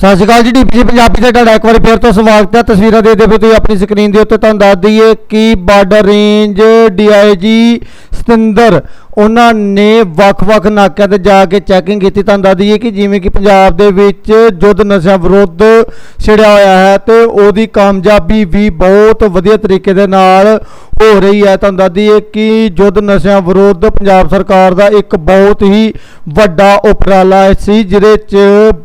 ਸਤਿ ਸ਼੍ਰੀ ਅਕਾਲ ਜੀ ਡੀਪੀਜੀ ਪੰਜਾਬੀ ਤੇ ਤੁਹਾਡਾ ਇੱਕ ਵਾਰੀ ਫੇਰ ਤੋਂ ਸਵਾਗਤ ਹੈ। ਤਸਵੀਰਾਂ ਦੇ ਦੇ ਤੁਸੀਂ ਆਪਣੀ ਸਕਰੀਨ ਦੇ ਉੱਤੇ ਤੁਹਾਨੂੰ ਦੱਸ ਦਈਏ ਕਿ ਬਾਰਡਰ ਰੇਂਜ ਡੀਆਈਜੀ ਸਤਿੰਦਰ, ਉਹਨਾਂ ਨੇ ਵੱਖ-ਵੱਖ ਨਾਕਿਆਂ ਤੇ ਜਾ ਕੇ ਚੈਕਿੰਗ ਕੀਤੀ। ਤੁਹਾਨੂੰ ਦੱਸ ਦਈਏ ਕਿ ਜਿਵੇਂ ਕਿ ਪੰਜਾਬ ਦੇ ਵਿੱਚ ਜੁੱਧ ਨਸ਼ਾ ਵਿਰੁੱਧ ਛਿੜਿਆ ਹੋਇਆ ਹੈ ਤੇ ਉਹਦੀ ਕਾਮਯਾਬੀ ਵੀ ਬਹੁਤ ਵਧੀਆ ਤਰੀਕੇ ਦੇ ਨਾਲ ਹੋ ਰਹੀ ਹੈ। ਤੁਹਾਨੂੰ ਦੱਸਦੀ ਹੈ ਕਿ ਜੁੱਧ ਨਸ਼ਿਆਂ ਵਿਰੁੱਧ ਪੰਜਾਬ ਸਰਕਾਰ ਦਾ ਇੱਕ ਬਹੁਤ ਹੀ ਵੱਡਾ ਉਪਰਾਲਾ ਸੀ, ਜਿਹਦੇ 'ਚ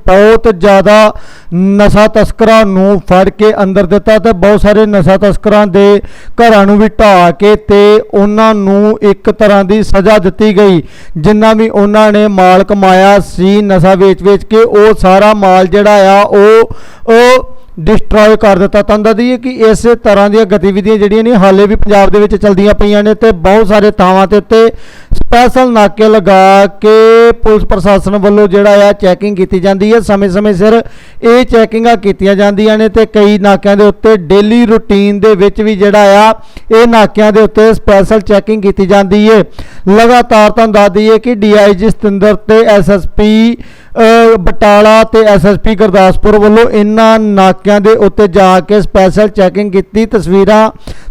ਬਹੁਤ ਜ਼ਿਆਦਾ ਨਸ਼ਾ ਤਸਕਰਾਂ ਨੂੰ ਫੜ ਕੇ ਅੰਦਰ ਦਿੱਤਾ ਤੇ ਬਹੁਤ ਸਾਰੇ ਨਸ਼ਾ ਤਸਕਰਾਂ ਦੇ ਘਰਾਂ ਨੂੰ ਵੀ ਢਾਹ ਕੇ ਤੇ ਉਹਨਾਂ ਨੂੰ ਇੱਕ ਤਰ੍ਹਾਂ ਦੀ ਸਜ਼ਾ ਦਿੱਤੀ ਗਈ, ਜਿੰਨਾ ਵੀ ਉਹਨਾਂ ਨੇ ਮਾਲ ਕਮਾਇਆ ਸੀ, ਨਸ਼ਾ ਵੇਚ-ਵੇਚ ਕੇ ਉਹ ਸਾਰਾ ਮਾਲ ਜਿਹੜਾ ਆ ਉਹ ਉਹ ਡਿਸਟਰੋਏ ਕਰ ਦਿੱਤਾ। ਤਾਂ ਦਈਏ ਕਿ ਇਸੇ ਤਰ੍ਹਾਂ ਦੀਆਂ ਗਤੀਵਿਧੀਆਂ ਜਿਹੜੀਆਂ ਨੇ, ਹਾਲੇ ਵੀ ਪੰਜਾਬ ਦੇ ਵਿੱਚ ਚਲਦੀਆਂ ਪਈਆਂ ਨੇ ਤੇ ਬਹੁਤ ਸਾਰੇ ਥਾਵਾਂ ਤੇ ਉੱਤੇ ਸਪੈਸ਼ਲ ਨਾਕੇ ਲਗਾ ਕੇ ਪੁਲਿਸ ਪ੍ਰਸ਼ਾਸਨ ਵੱਲੋਂ ਜਿਹੜਾ ਆ ਚੈਕਿੰਗ ਕੀਤੀ ਜਾਂਦੀ ਹੈ। ਸਮੇਂ-ਸਮੇਂ ਸਿਰ ਇਹ ਚੈਕਿੰਗਾਂ ਕੀਤੀਆਂ ਜਾਂਦੀਆਂ ਨੇ ਤੇ ਕਈ ਨਾਕਿਆਂ ਦੇ ਉੱਤੇ ਡੇਲੀ ਰੁਟੀਨ ਦੇ ਵਿੱਚ ਵੀ ਜਿਹੜਾ ਆ, ਇਹ ਨਾਕਿਆਂ ਦੇ ਉੱਤੇ ਸਪੈਸ਼ਲ ਚੈਕਿੰਗ ਕੀਤੀ ਜਾਂਦੀ ਹੈ। ਲਗਾਤਾਰ ਤੁਹਾਨੂੰ ਦੱਸ ਦਈਏ ਕਿ ਡੀਆਈਜੀ ਸਤਿੰਦਰ ਤੇ ਐਸਐਸਪੀ ਬਟਾਲਾ ਤੇ ਐਸਐਸਪੀ ਗੁਰਦਾਸਪੁਰ ਵੱਲੋਂ ਇਹਨਾਂ ਨਾਕਿਆਂ ਦੇ ਉੱਤੇ ਜਾ ਕੇ ਸਪੈਸ਼ਲ ਚੈਕਿੰਗ ਕੀਤੀ। ਤਸਵੀਰਾਂ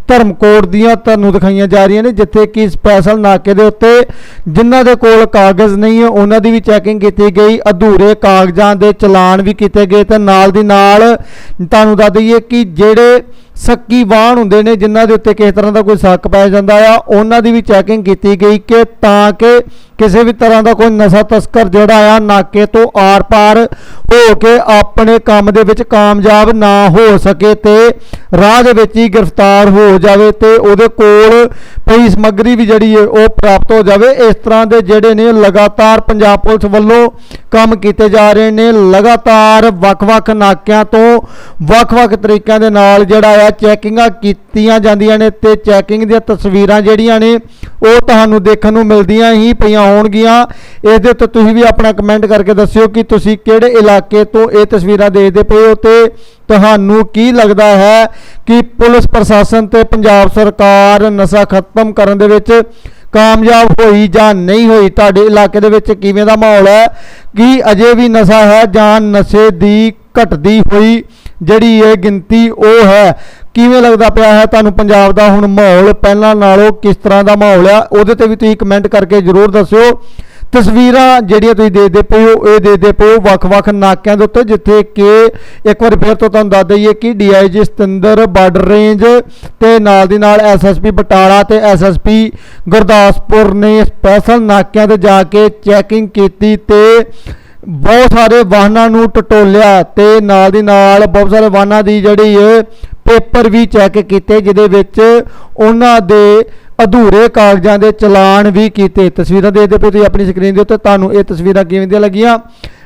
ਧਰਮਕੋਟ ਦੀਆਂ ਤੁਹਾਨੂੰ ਦਿਖਾਈਆਂ ਜਾ ਰਹੀਆਂ ਨੇ, ਜਿੱਥੇ ਕਿ ਸਪੈਸ਼ਲ ਨਾਕੇ ਦੇ ਉੱਤੇ ਜਿਨ੍ਹਾਂ ਦੇ ਕੋਲ ਕਾਗਜ਼ ਨਹੀਂ ਹੈ, ਉਹਨਾਂ ਦੀ ਵੀ ਚੈਕਿੰਗ ਕੀਤੀ ਗਈ। ਅਧੂਰੇ ਕਾਗਜ਼ਾਂ ਦੇ ਚਲਾਨ ਵੀ ਕੀਤੇ ਗਏ ਤੇ ਨਾਲ ਦੀ ਨਾਲ ਤੁਹਾਨੂੰ ਦੱਸ ਦਈਏ ਕਿ ਜਿਹੜੇ ਸੱਕੀ ਵਾਹਨ ਹੁੰਦੇ ਨੇ, ਜਿਨ੍ਹਾਂ ਦੇ ਉੱਤੇ ਕਿਸੇ ਤਰ੍ਹਾਂ ਦਾ ਕੋਈ ਸ਼ੱਕ ਪਾਇਆ ਜਾਂਦਾ ਆ, ਉਹਨਾਂ ਦੀ ਵੀ ਚੈਕਿੰਗ ਕੀਤੀ ਗਈ ਕਿ ਤਾਂ ਕਿ ਕਿਸੇ ਵੀ ਤਰ੍ਹਾਂ ਦਾ ਕੋਈ ਨਸ਼ਾ ਤਸਕਰ ਜਿਹੜਾ ਆ ਨਾਕੇ ਤੋਂ ਆਰ-ਪਾਰ ਹੋ ਕੇ ਆਪਣੇ ਕੰਮ ਦੇ ਵਿੱਚ ਕਾਮਯਾਬ ਨਾ ਹੋ ਸਕੇ ਤੇ ਰਾਹ ਦੇ ਵਿੱਚ ਹੀ ਗ੍ਰਿਫਤਾਰ ਹੋ ਜਾਵੇ ਤੇ ਉਹਦੇ ਕੋਲ ਪਈ ਸਮੱਗਰੀ ਵੀ ਜਿਹੜੀ ਹੈ ਉਹ ਪ੍ਰਾਪਤ ਹੋ ਜਾਵੇ। ਇਸ ਤਰ੍ਹਾਂ ਦੇ ਜਿਹੜੇ ਨੇ ਲਗਾਤਾਰ ਪੰਜਾਬ ਪੁਲਿਸ ਵੱਲੋਂ ਕੰਮ ਕੀਤੇ ਜਾ ਰਹੇ ਨੇ। ਲਗਾਤਾਰ ਵੱਖ-ਵੱਖ ਨਾਕਿਆਂ ਤੋਂ ਵੱਖ-ਵੱਖ ਤਰੀਕਿਆਂ ਦੇ ਨਾਲ ਜਿਹੜਾ ਆ ਚੈਕਿੰਗਾਂ ਕੀਤੀਆਂ ਜਾਂਦੀਆਂ ਨੇ ਤੇ ਚੈਕਿੰਗ ਦੀਆਂ ਤਸਵੀਰਾਂ ਜਿਹੜੀਆਂ ਨੇ ਉਹ ਤੁਹਾਨੂੰ ਦੇਖਣ ਨੂੰ ਮਿਲਦੀਆਂ ਹੀ ਪਈਆਂ ਹੋਣਗੀਆਂ ਇਸ ਦੇ ਉੱਤੇ ਤੁਸੀਂ ਵੀ ਆਪਣਾ ਕਮੈਂਟ ਕਰਕੇ ਦੱਸਿਓ ਕਿ ਤੁਸੀਂ ਕਿਹੜੇ ਇਲਾਕੇ ਤੋਂ ਇਹ ਤਸਵੀਰਾਂ ਦੇਖਦੇ ਪਏ ਹੋ ਤੇ ਤੁਹਾਨੂੰ ਕੀ ਲੱਗਦਾ ਹੈ ਕਿ ਪੁਲਿਸ ਪ੍ਰਸ਼ਾਸਨ ਤੇ ਪੰਜਾਬ ਸਰਕਾਰ ਨਸ਼ਾ ਖਤਮ ਕਰਨ ਦੇ ਵਿੱਚ ਕਾਮਯਾਬ ਹੋਈ ਜਾਂ ਨਹੀਂ ਹੋਈ? ਤੁਹਾਡੇ ਇਲਾਕੇ ਦੇ ਵਿੱਚ ਕਿਵੇਂ ਦਾ ਮਾਹੌਲ ਹੈ? ਕੀ ਅਜੇ ਵੀ ਨਸ਼ਾ ਹੈ ਜਾਂ ਨਸ਼ੇ ਦੀ ਘਟਦੀ ਹੋਈ ਜਿਹੜੀ ਇਹ ਗਿਣਤੀ ਉਹ ਹੈ? ਕਿਵੇਂ ਲੱਗਦਾ ਪਿਆ ਹੈ ਤੁਹਾਨੂੰ ਪੰਜਾਬ ਦਾ ਹੁਣ ਮਾਹੌਲ? ਪਹਿਲਾਂ ਨਾਲੋਂ ਕਿਸ ਤਰ੍ਹਾਂ ਦਾ ਮਾਹੌਲ ਆ? ਉਹਦੇ ਤੇ ਵੀ ਤੁਸੀਂ ਕਮੈਂਟ ਕਰਕੇ ਜਰੂਰ ਦੱਸਿਓ। ਤਸਵੀਰਾਂ ਜਿਹੜੀਆਂ ਤੁਸੀਂ ਦੇਖਦੇ ਪਏ ਹੋ, ਇਹ ਦੇਖਦੇ ਪਏ ਹੋ ਵੱਖ-ਵੱਖ ਨਾਕਿਆਂ ਦੇ ਉੱਤੇ, ਜਿੱਥੇ ਕਿ ਇੱਕ ਵਾਰ ਫਿਰ ਤੋਂ ਤੁਹਾਨੂੰ ਦੱਸ ਦਈਏ ਕਿ ਡੀਆਈਜੀ ਸਤਿੰਦਰ ਬਾਰਡਰ ਰੇਂਜ ਤੇ ਨਾਲ ਦੀ ਨਾਲ ਐਸਐਸਪੀ ਬਟਾਲਾ ਤੇ ਐਸਐਸਪੀ ਗੁਰਦਾਸਪੁਰ ਨੇ ਸਪੈਸ਼ਲ ਨਾਕਿਆਂ ਤੇ ਜਾ ਕੇ ਚੈਕਿੰਗ ਕੀਤੀ ਤੇ ਬਹੁਤ ਸਾਰੇ ਵਾਹਨਾਂ ਨੂੰ ਟਟੋਲਿਆ ਤੇ ਨਾਲ ਦੀ ਨਾਲ ਬਹੁਤ ਸਾਰੇ ਵਾਹਨਾਂ ਦੀ ਜਿਹੜੀ ਪੇਪਰ ਵੀ ਚੈੱਕ ਕੀਤੇ, ਜਿਹਦੇ ਵਿੱਚ ਉਹਨਾਂ ਦੇ ਅਧੂਰੇ ਕਾਗਜ਼ਾਂ ਦੇ ਚਲਾਨ ਵੀ ਕੀਤੇ। ਤਸਵੀਰਾਂ ਦੇਖਦੇ ਪਏ ਤੁਸੀਂ ਆਪਣੀ ਸਕਰੀਨ ਦੇ ਉੱਤੇ। ਤੁਹਾਨੂੰ ਇਹ ਤਸਵੀਰਾਂ ਕਿਵੇਂ ਦੀਆਂ ਲੱਗੀਆਂ?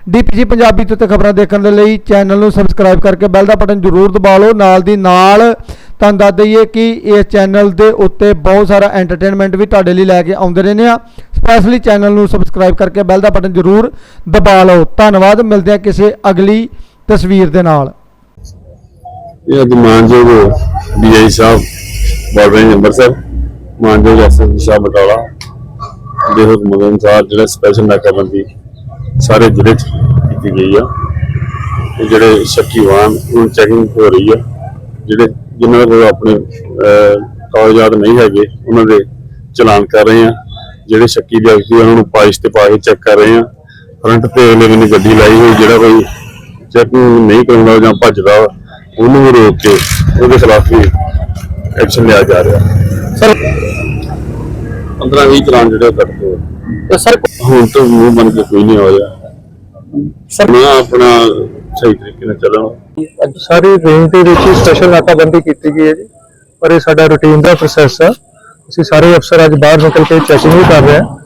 ਡੀਪੀਜੀ ਪੰਜਾਬੀ ਤੋਂ ਤੇ ਖਬਰਾਂ ਦੇਖਣ ਦੇ ਲਈ ਚੈਨਲ ਨੂੰ ਸਬਸਕ੍ਰਾਈਬ ਕਰਕੇ ਬੈਲ ਦਾ ਬਟਨ ਜ਼ਰੂਰ ਦਬਾ ਲਓ। ਨਾਲ ਦੀ ਨਾਲ ਤੁਹਾਨੂੰ ਦੱਸ ਦਈਏ ਕਿ ਇਸ ਚੈਨਲ ਦੇ ਉੱਤੇ ਬਹੁਤ ਸਾਰਾ ਐਂਟਰਟੇਨਮੈਂਟ ਵੀ ਤੁਹਾਡੇ ਲਈ ਲੈ ਕੇ ਆਉਂਦੇ ਰਹਿੰਦੇ ਆ। ਸਪੈਸ਼ਲੀ ਚੈਨਲ ਨੂੰ ਸਬਸਕ੍ਰਾਈਬ ਕਰਕੇ ਬੈਲ ਦਾ ਬਟਨ ਜ਼ਰੂਰ ਦਬਾ ਲਓ। ਧੰਨਵਾਦ। ਮਿਲਦੇ ਆ ਕਿਸੇ ਅਗਲੀ ਤਸਵੀਰ ਦੇ ਨਾਲ। ਇਹ ਅੱਜ ਮਾਨਯੋਗ ਡੀਆਈ ਸਾਹਿਬ ਬਾਰਡਰ ਰੇਂਜ ਅੰਮ੍ਰਿਤਸਰ ਮਾਨਯੋਗ ਐਸਐਸਪੀ ਸਾਹਿਬ ਬਟਾਲਾ ਦੇ ਹੁਕਮ ਅਨੁਸਾਰ ਜਿਹੜਾ ਸਪੈਸ਼ਲ ਨਾਕਾਬੰਦੀ ਸਾਰੇ ਜ਼ਿਲ੍ਹੇ 'ਚ ਕੀਤੀ ਗਈ ਆ। ਇਹ ਜਿਹੜੇ ਸ਼ੱਕੀ ਵਾਹਨ ਉਹਨਾਂ ਚੈਕਿੰਗ ਹੋ ਰਹੀ ਆ। ਜਿਹੜੇ ਜਿਨ੍ਹਾਂ ਕੋਲ ਆਪਣੇ ਕਾਗਜ਼ਾਤ ਨਹੀਂ ਹੈਗੇ ਉਹਨਾਂ ਦੇ ਚਲਾਨ ਕਰ ਰਹੇ ਆ। ਜਿਹੜੇ ਸ਼ੱਕੀ ਵਿਅਕਤੀ ਆ, ਉਹਨਾਂ ਨੂੰ ਪਾਇਸ਼ ਤੇ ਪਾ ਕੇ ਚੈੱਕ ਕਰ ਰਹੇ ਆ। ਫਰੰਟ ਤੇ ਅਗਲੇ ਬੰਨੇ ਗੱਡੀ ਲਾਈ ਹੋਈ ਜਿਹੜਾ ਕੋਈ ਚੈਕਿੰਗ ਨਹੀਂ ਕਰਾਉਂਦਾ ਜਾਂ ਭੱਜਦਾ ਉਹਨੂੰ ਵੀ ਰੋਕ ਕੇ ਉਹਦੇ ਖਿਲਾਫ ਵੀ ਐਕਸ਼ਨ ਲਿਆ ਜਾ ਰਿਹਾ। ਸਰ 15 20 ਚਲਾਨ ਜਿਹੜੇ ਕੱਟਦੇ ਆ। ਸਰ ਹੁਣ ਤਾਂ ਮੂੰਹ ਬਣ ਕੇ ਕੋਈ ਨਹੀਂ ਹੋਇਆ। ਸਰ ਨਾ ਆਪਣਾ ਸਹੀ ਤਰੀਕੇ ਨਾਲ ਚੱਲਣਾ। ਅੱਜ ਸਾਰੀ ਰੇਂਜ ਦੇ ਵਿੱਚ ਸਪੈਸ਼ਲ ਨਾਕਾਬੰਦੀ ਕੀਤੀ ਗਈ ਹੈ ਜੀ। ਪਰ ਇਹ ਸਾਡਾ ਰੂਟੀਨ ਦਾ ਪ੍ਰੋਸੈਸ ਆ। ਅਸੀਂ ਸਾਰੇ ਅਫਸਰ ਅੱਜ ਬਾਹਰ ਨਿਕਲ ਕੇ ਚੈਕਿੰਗ ਵੀ ਕਰ ਰਹੇ ਹਾਂ।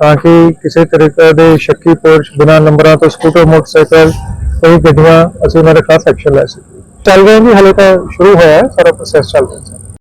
ਤਾਂ ਕਿ ਕਿਸੇ ਤਰੀਕੇ ਦੇ ਸ਼ੱਕੀ ਪੋਰਚ ਬਿਨਾਂ ਨੰਬਰਾਂ ਤੋਂ ਸਕੂਟਰ ਮੋਟਰਸਾਈਕਲ ਕਈ ਗੱਡੀਆਂ ਅਸੀਂ ਉਹਨਾਂ ਦੇ ਖਿਲਾਫ ਐਕਸ਼ਨ ਲੈ ਸਕੀਏ। ਚੱਲ ਰਹੇ ਹਾਂ ਜੀ ਹਲੇ ਤਾਂ ਸ਼ੁਰੂ ਹੋਇਆ ਹੈ ਸਾਰਾ ਪ੍ਰੋਸੈਸ ਚੱਲ ਰਿਹਾ ਹੈ।